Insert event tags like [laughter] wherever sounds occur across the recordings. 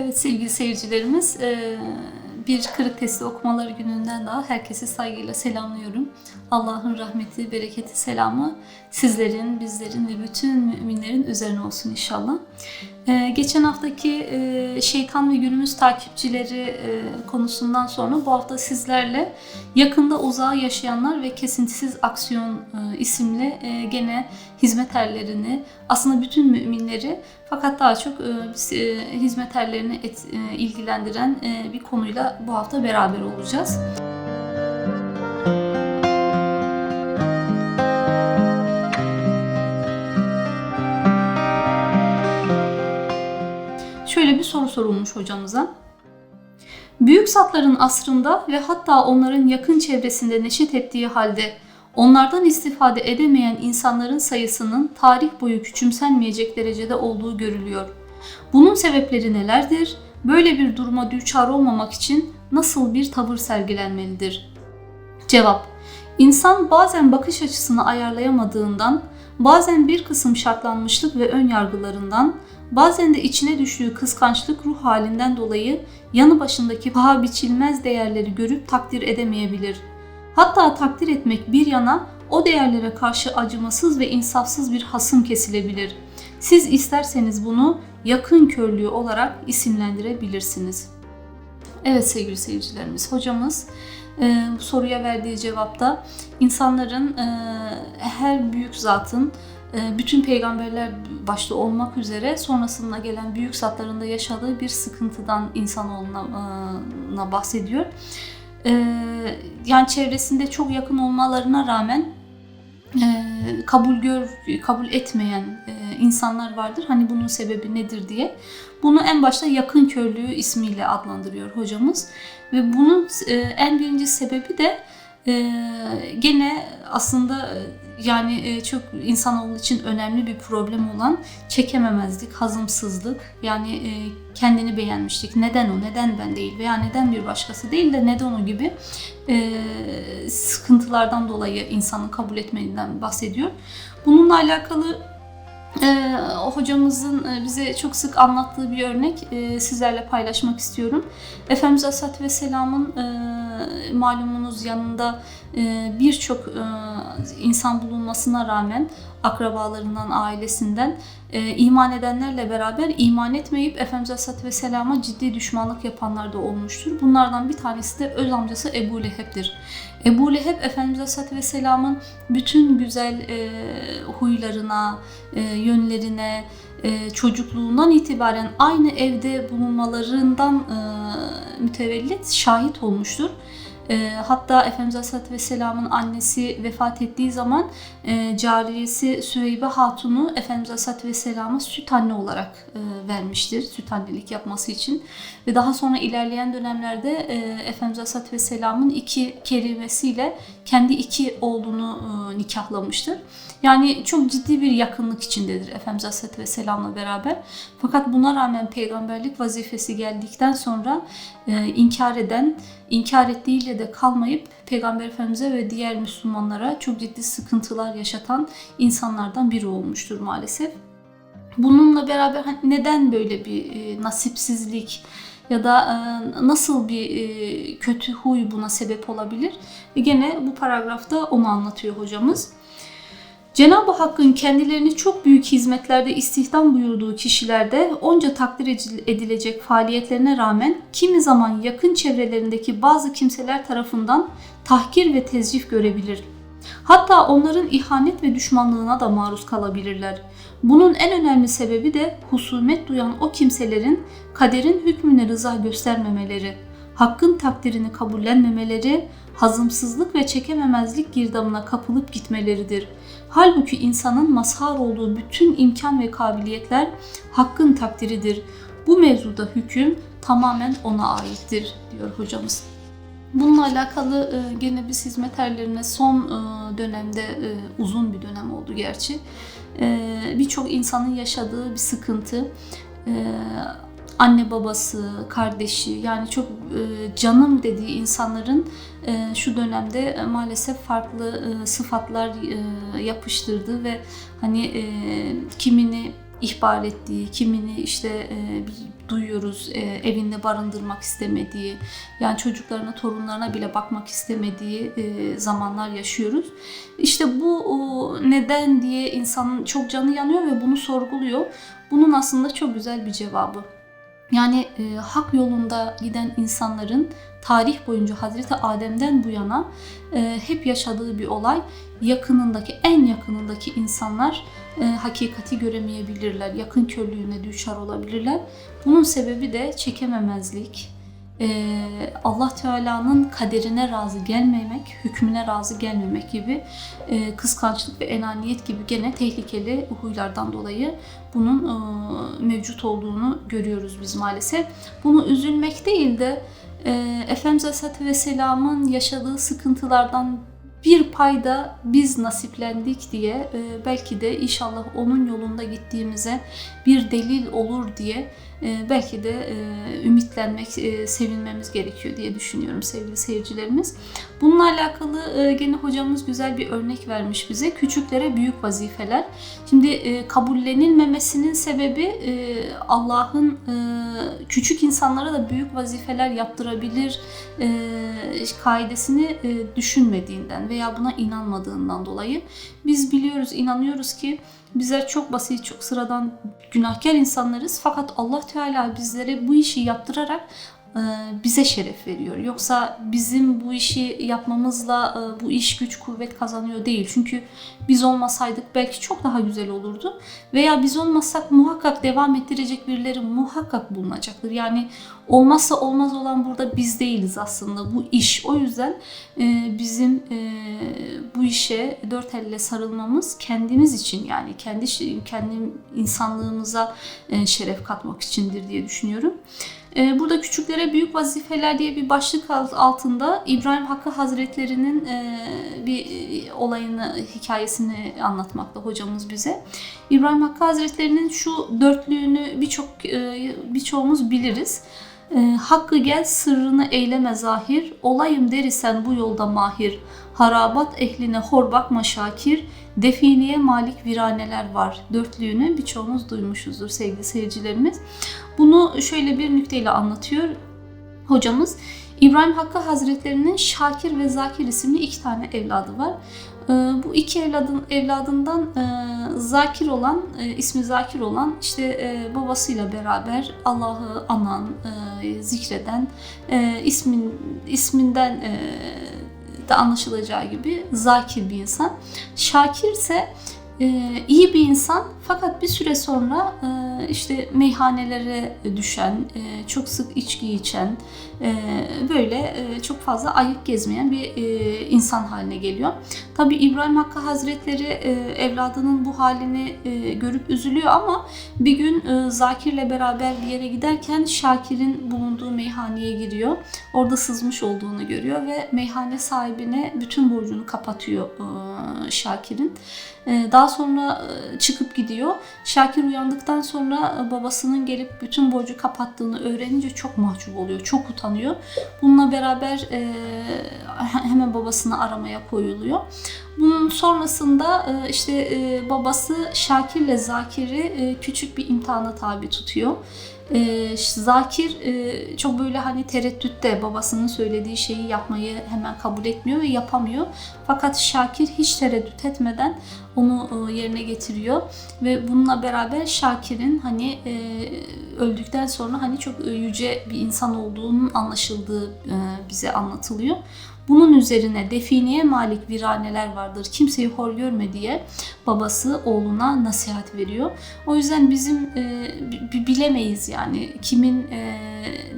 Evet sevgili seyircilerimiz, eee, bir kırık testi okumaları gününden daha herkesi saygıyla selamlıyorum. Allah'ın rahmeti, bereketi, selamı sizlerin, bizlerin ve bütün müminlerin üzerine olsun inşallah. Eee, Geçen haftaki eee, şeytan ve günümüz takipçileri eee, konusundan sonra bu hafta sizlerle yakında uzağa yaşayanlar ve kesintisiz aksiyon eee, isimli eee, gene hizmet erlerini, aslında bütün müminleri fakat daha çok e, e, hizmet erlerini et- e, ilgilendiren e, bir konuyla bu hafta beraber olacağız. Soru sorulmuş hocamıza. Büyük zatların asrında ve hatta onların yakın çevresinde neşet ettiği halde onlardan istifade edemeyen insanların sayısının tarih boyu küçümsenmeyecek derecede olduğu görülüyor. Bunun sebepleri nelerdir? Böyle bir duruma düçar olmamak için nasıl bir tavır sergilenmelidir? Cevap İnsan bazen bakış açısını ayarlayamadığından, bazen bir kısım şartlanmışlık ve ön yargılarından, bazen de içine düştüğü kıskançlık ruh halinden dolayı yanı başındaki paha biçilmez değerleri görüp takdir edemeyebilir. Hatta takdir etmek bir yana o değerlere karşı acımasız ve insafsız bir hasım kesilebilir. Siz isterseniz bunu yakın körlüğü olarak isimlendirebilirsiniz. Evet sevgili seyircilerimiz, hocamız e, soruya verdiği cevapta insanların e, her büyük zatın bütün peygamberler başta olmak üzere sonrasında gelen büyük zatların da yaşadığı bir sıkıntıdan insanoğluna bahsediyor. E, yani çevresinde çok yakın olmalarına rağmen e, kabul gör kabul etmeyen e, insanlar vardır. Hani bunun sebebi nedir diye. Bunu en başta yakın körlüğü ismiyle adlandırıyor hocamız. Ve bunun e, en birinci sebebi de gene aslında yani e, çok insanoğlu için önemli bir problem olan çekememezlik, hazımsızlık. Yani e, kendini beğenmişlik. Neden o, neden ben değil veya neden bir başkası değil de neden o gibi e, sıkıntılardan dolayı insanı kabul etmediğinden bahsediyor. Bununla alakalı e, hocamızın e, bize çok sık anlattığı bir örnek e, sizlerle paylaşmak istiyorum. Efendimiz Aleyhisselatü Vesselam'ın e, malumunuz yanında e, birçok e, insan bulunmasına rağmen akrabalarından, ailesinden e, iman edenlerle beraber iman etmeyip Efendimiz Aleyhisselatü Vesselam'a ciddi düşmanlık yapanlar da olmuştur. Bunlardan bir tanesi de öz amcası Ebu Leheb'dir. Ebu Leheb Efendimiz Aleyhisselatü Vesselam'ın bütün güzel e, huylarına, e, yönlerine, e, çocukluğundan itibaren aynı evde bulunmalarından e, mütevellit şahit olmuştur. E, hatta Efendimiz Aleyhisselatü Vesselam'ın annesi vefat ettiği zaman e, cariyesi Süheybe Hatun'u Efendimiz Aleyhisselatü Vesselam'a süt anne olarak e, vermiştir. Süt annelik yapması için. Ve daha sonra ilerleyen dönemlerde e, Efendimiz Aleyhisselatü Vesselam'ın iki kerimesiyle kendi iki oğlunu e, nikahlamıştır. Yani çok ciddi bir yakınlık içindedir Efendimiz Aleyhisselatü Vesselam'la beraber. Fakat buna rağmen peygamberlik vazifesi geldikten sonra e, inkar eden, inkar ettiğiyle de kalmayıp Peygamber Efendimiz'e ve diğer Müslümanlara çok ciddi sıkıntılar yaşatan insanlardan biri olmuştur maalesef. Bununla beraber hani neden böyle bir e, nasipsizlik ya da e, nasıl bir e, kötü huy buna sebep olabilir? E, gene bu paragrafta onu anlatıyor hocamız. Cenab-ı Hakk'ın kendilerini çok büyük hizmetlerde istihdam buyurduğu kişilerde onca takdir edilecek faaliyetlerine rağmen kimi zaman yakın çevrelerindeki bazı kimseler tarafından tahkir ve tezcif görebilir. Hatta onların ihanet ve düşmanlığına da maruz kalabilirler. Bunun en önemli sebebi de husumet duyan o kimselerin kaderin hükmüne rıza göstermemeleri, hakkın takdirini kabullenmemeleri, hazımsızlık ve çekememezlik girdabına kapılıp gitmeleridir. Halbuki insanın mazhar olduğu bütün imkan ve kabiliyetler hakkın takdiridir. Bu mevzuda hüküm tamamen ona aittir diyor hocamız. Bununla alakalı e, gene biz hizmet erlerine son e, dönemde e, uzun bir dönem oldu gerçi. Birçok insanın yaşadığı bir sıkıntı. Anne babası, kardeşi yani çok canım dediği insanların şu dönemde maalesef farklı sıfatlar yapıştırdı ve hani kimini ihbar ettiği, kimini işte e, duyuyoruz e, evinde barındırmak istemediği, yani çocuklarına, torunlarına bile bakmak istemediği e, zamanlar yaşıyoruz. İşte bu o, neden diye insanın çok canı yanıyor ve bunu sorguluyor. Bunun aslında çok güzel bir cevabı. Yani e, hak yolunda giden insanların tarih boyunca Hazreti Adem'den bu yana e, hep yaşadığı bir olay yakınındaki en yakınındaki insanlar e, hakikati göremeyebilirler, yakın körlüğüne düşer olabilirler. Bunun sebebi de çekememezlik, e, Allah Teala'nın kaderine razı gelmemek, hükmüne razı gelmemek gibi e, kıskançlık ve enaniyet gibi gene tehlikeli huylardan dolayı bunun e, mevcut olduğunu görüyoruz biz maalesef. Bunu üzülmek değil de e, Efendimiz Aleyhisselatü Vesselam'ın yaşadığı sıkıntılardan bir payda biz nasiplendik diye e, belki de inşallah onun yolunda gittiğimize bir delil olur diye belki de e, ümitlenmek, e, sevinmemiz gerekiyor diye düşünüyorum sevgili seyircilerimiz. Bununla alakalı e, gene hocamız güzel bir örnek vermiş bize. Küçüklere büyük vazifeler. Şimdi kabullenilmemesinin sebebi Allah'ın küçük insanlara da büyük vazifeler yaptırabilir kaidesini düşünmediğinden veya buna inanmadığından dolayı biz biliyoruz, inanıyoruz ki bizler çok basit, çok sıradan günahkar insanlarız. Fakat Allah Teala bizlere bu işi yaptırarak bize şeref veriyor. Yoksa bizim bu işi yapmamızla e, bu iş güç kuvvet kazanıyor değil. Çünkü biz olmasaydık belki çok daha güzel olurdu. Veya biz olmasak muhakkak devam ettirecek birileri muhakkak bulunacaktır. Yani olmazsa olmaz olan burada biz değiliz aslında bu iş. O yüzden e, bizim e, bu işe dört elle sarılmamız kendimiz için yani kendi kendi insanlığımıza e, şeref katmak içindir diye düşünüyorum. E, Burada küçüklere büyük vazifeler diye bir başlık alt- altında İbrahim Hakkı Hazretleri'nin e, bir e, olayını, hikayesini anlatmakta hocamız bize. İbrahim Hakkı Hazretleri'nin şu dörtlüğünü birçok e, birçoğumuz biliriz. Hakkı gel sırrını eyleme zahir, olayım derisen bu yolda mahir. Harabat ehline hor bakma şakir, definiye malik viraneler var. Dörtlüğünü birçoğumuz duymuşuzdur sevgili seyircilerimiz. Bunu şöyle bir nükteyle anlatıyor hocamız. İbrahim Hakkı Hazretleri'nin Şakir ve Zakir isimli iki tane evladı var. Ee, Bu iki evladın evladından e, Zakir olan, e, ismi Zakir olan işte e, babasıyla beraber Allah'ı anan, zikreden, ismin isminden de anlaşılacağı gibi zakir bir insan. Şakir ise e, iyi bir insan fakat bir süre sonra e, işte meyhanelere düşen, e, çok sık içki içen, e, böyle çok fazla ayık gezmeyen bir insan haline geliyor. Tabi İbrahim Hakkı Hazretleri evladının bu halini görüp üzülüyor ama bir gün Zakir'le beraber bir yere giderken Şakir'in bulunduğu meyhaneye giriyor. Orada sızmış olduğunu görüyor ve meyhane sahibine bütün borcunu kapatıyor Şakir'in. Daha sonra çıkıp gidiyor. Şakir uyandıktan sonra e, babasının gelip bütün borcu kapattığını öğrenince çok mahcup oluyor, çok utanıyor. Bununla beraber e, hemen babasını aramaya koyuluyor. Bunun sonrasında e, işte babası Şakir'le Zakir'i küçük bir imtihana tabi tutuyor. E, Zakir e, çok böyle hani tereddütte babasının söylediği şeyi yapmayı hemen kabul etmiyor ve yapamıyor. Fakat Şakir hiç tereddüt etmeden onu e, yerine getiriyor ve bununla beraber Şakir'in hani e, öldükten sonra hani çok e, yüce bir insan olduğunun anlaşıldığı e, bize anlatılıyor. Bunun üzerine defineye malik viraneler vardır. Kimseyi hor görme diye babası oğluna nasihat veriyor. O yüzden bizim e, bi- bilemeyiz yani kimin e,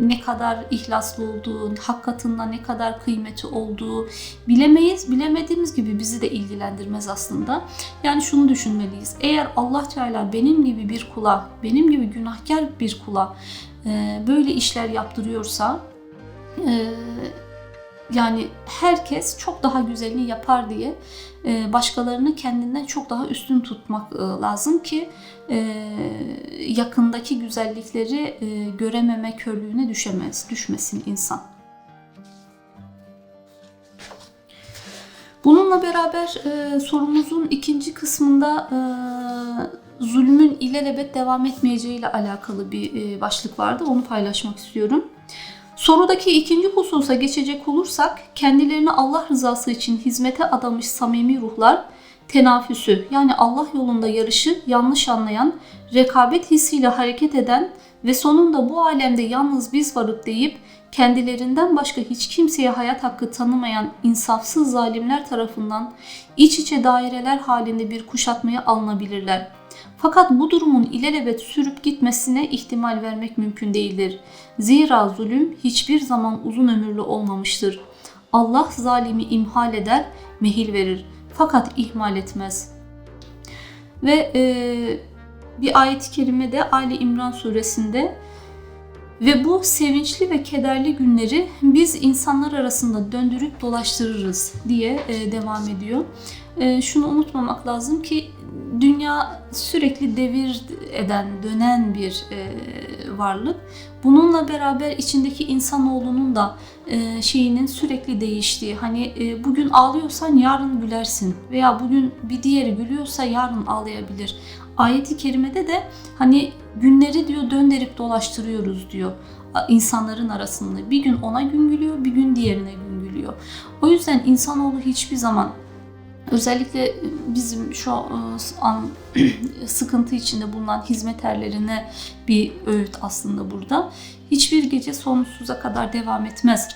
ne kadar ihlaslı olduğu, hak katında ne kadar kıymeti olduğu bilemeyiz. Bilemediğimiz gibi bizi de ilgilendirmez aslında. Yani şunu düşünmeliyiz. Eğer Allah Teala benim gibi bir kula, benim gibi günahkar bir kula e, böyle işler yaptırıyorsa e, yani herkes çok daha güzelini yapar diye e, başkalarını kendinden çok daha üstün tutmak e, lazım ki e, yakındaki güzellikleri görememe körlüğüne düşemez, düşmesin insan. Bununla beraber e, sorumuzun ikinci kısmında e, zulmün ilelebet devam etmeyeceğiyle alakalı bir e, başlık vardı. Onu paylaşmak istiyorum. Sorudaki ikinci hususa geçecek olursak, kendilerini Allah rızası için hizmete adamış samimi ruhlar, tenafüsü yani Allah yolunda yarışı yanlış anlayan, rekabet hissiyle hareket eden ve sonunda bu alemde yalnız biz varıp deyip kendilerinden başka hiç kimseye hayat hakkı tanımayan insafsız zalimler tarafından iç içe daireler halinde bir kuşatmaya alınabilirler. Fakat bu durumun ilelebet sürüp gitmesine ihtimal vermek mümkün değildir. Zira zulüm hiçbir zaman uzun ömürlü olmamıştır. Allah zalimi imhal eder, mehil verir. Fakat ihmal etmez. Ve e, bir ayet-i kerime de Ali İmran suresinde ve bu sevinçli ve kederli günleri biz insanlar arasında döndürüp dolaştırırız diye e, devam ediyor. E, şunu unutmamak lazım ki dünya sürekli devir eden, dönen bir e, varlık. Bununla beraber içindeki insanoğlunun da e, şeyinin sürekli değiştiği. Hani e, bugün ağlıyorsan yarın gülersin veya bugün bir diğeri gülüyorsa yarın ağlayabilir. Ayeti kerimede de hani günleri diyor döndürüp dolaştırıyoruz diyor insanların arasında. Bir gün ona gün gülüyor, bir gün diğerine gün gülüyor. O yüzden insanoğlu hiçbir zaman özellikle bizim şu an [clears throat] sıkıntı içinde bulunan hizmet erlerine bir öğüt aslında burada. Hiçbir gece sonsuza kadar devam etmez.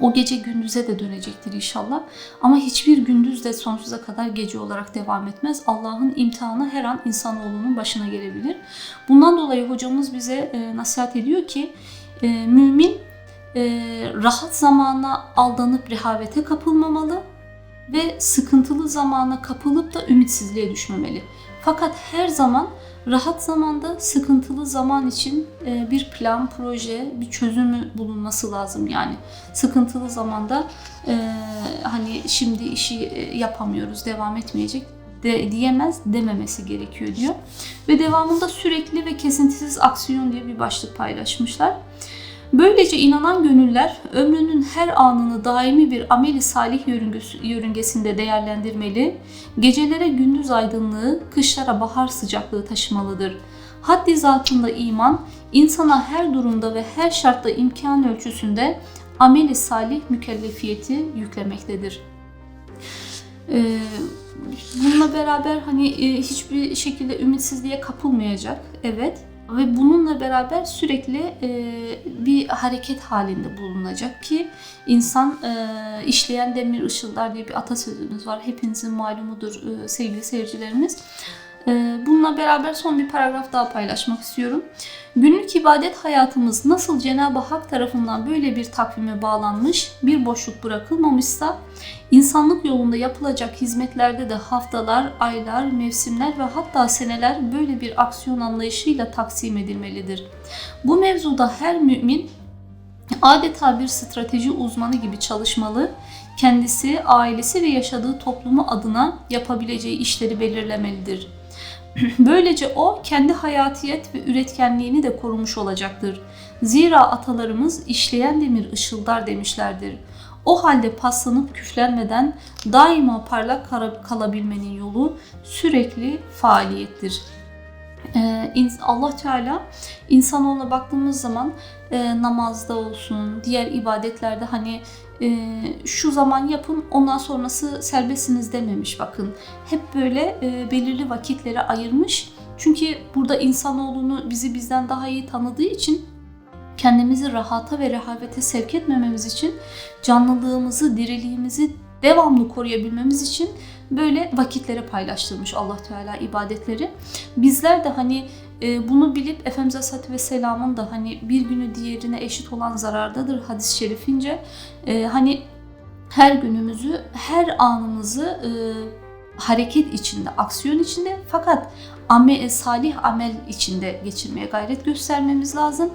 O gece gündüze de dönecektir inşallah. Ama hiçbir gündüz de sonsuza kadar gece olarak devam etmez. Allah'ın imtihanı her an insanoğlunun başına gelebilir. Bundan dolayı hocamız bize e, nasihat ediyor ki e, mümin e, rahat zamana aldanıp rehavete kapılmamalı ve sıkıntılı zamana kapılıp da ümitsizliğe düşmemeli. Fakat her zaman rahat zamanda sıkıntılı zaman için e, bir plan, proje, bir çözümü bulunması lazım yani. Sıkıntılı zamanda e, hani şimdi işi e, yapamıyoruz, devam etmeyecek de, diyemez dememesi gerekiyor diyor. Ve devamında sürekli ve kesintisiz aksiyon diye bir başlık paylaşmışlar. Böylece inanan gönüller ömrünün her anını daimi bir ameli salih yörüngesinde değerlendirmeli, gecelere gündüz aydınlığı, kışlara bahar sıcaklığı taşımalıdır. Haddi zatında iman, insana her durumda ve her şartta imkan ölçüsünde ameli salih mükellefiyeti yüklemektedir. Ee, bununla beraber hani e, hiçbir şekilde ümitsizliğe kapılmayacak. Evet ve bununla beraber sürekli e, bir hareket halinde bulunacak ki insan e, işleyen demir ışıldar diye bir atasözümüz var. Hepinizin malumudur e, sevgili seyircilerimiz. E, bununla beraber son bir paragraf daha paylaşmak istiyorum. Günlük ibadet hayatımız nasıl Cenab-ı Hak tarafından böyle bir takvime bağlanmış, bir boşluk bırakılmamışsa, insanlık yolunda yapılacak hizmetlerde de haftalar, aylar, mevsimler ve hatta seneler böyle bir aksiyon anlayışıyla taksim edilmelidir. Bu mevzuda her mümin adeta bir strateji uzmanı gibi çalışmalı, kendisi, ailesi ve yaşadığı toplumu adına yapabileceği işleri belirlemelidir. [clears throat] Böylece o kendi hayatiyet ve üretkenliğini de korumuş olacaktır. Zira atalarımız işleyen demir ışıldar demişlerdir. O halde paslanıp küflenmeden daima parlak kalabilmenin yolu sürekli faaliyettir. Ee, Allah Teala insanoğluna baktığımız zaman e, namazda olsun, diğer ibadetlerde hani e, şu zaman yapın ondan sonrası serbestsiniz dememiş bakın. Hep böyle e, belirli vakitlere ayırmış. Çünkü burada insanoğlunu bizi bizden daha iyi tanıdığı için kendimizi rahata ve rehavete sevk etmememiz için canlılığımızı, diriliğimizi devamlı koruyabilmemiz için böyle vakitlere paylaştırmış Allah Teala ibadetleri. Bizler de hani e, bunu bilip Efendimiz Aleyhisselatü Vesselam'ın da hani bir günü diğerine eşit olan zarardadır hadis-i şerifince e, hani her günümüzü, her anımızı e, hareket içinde, aksiyon içinde fakat amel, salih amel içinde geçirmeye gayret göstermemiz lazım.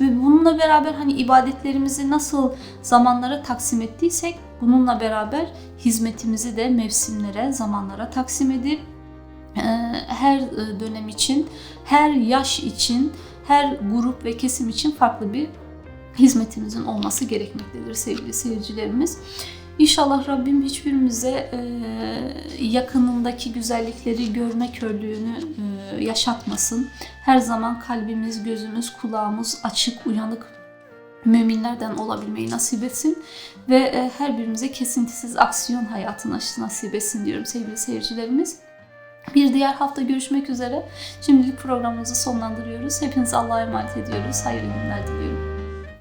Ve bununla beraber hani ibadetlerimizi nasıl zamanlara taksim ettiysek bununla beraber hizmetimizi de mevsimlere, zamanlara taksim edip e, her e, dönem için, her yaş için, her grup ve kesim için farklı bir hizmetimizin olması gerekmektedir sevgili seyircilerimiz. İnşallah Rabbim hiçbirimize e, yakınındaki güzellikleri görme körlüğünü e, yaşatmasın. Her zaman kalbimiz, gözümüz, kulağımız açık, uyanık müminlerden olabilmeyi nasip etsin ve e, her birimize kesintisiz aksiyon hayatını nasip etsin diyorum sevgili seyircilerimiz. Bir diğer hafta görüşmek üzere. Şimdilik programımızı sonlandırıyoruz. Hepinizi Allah'a emanet ediyoruz. Hayırlı günler diliyorum.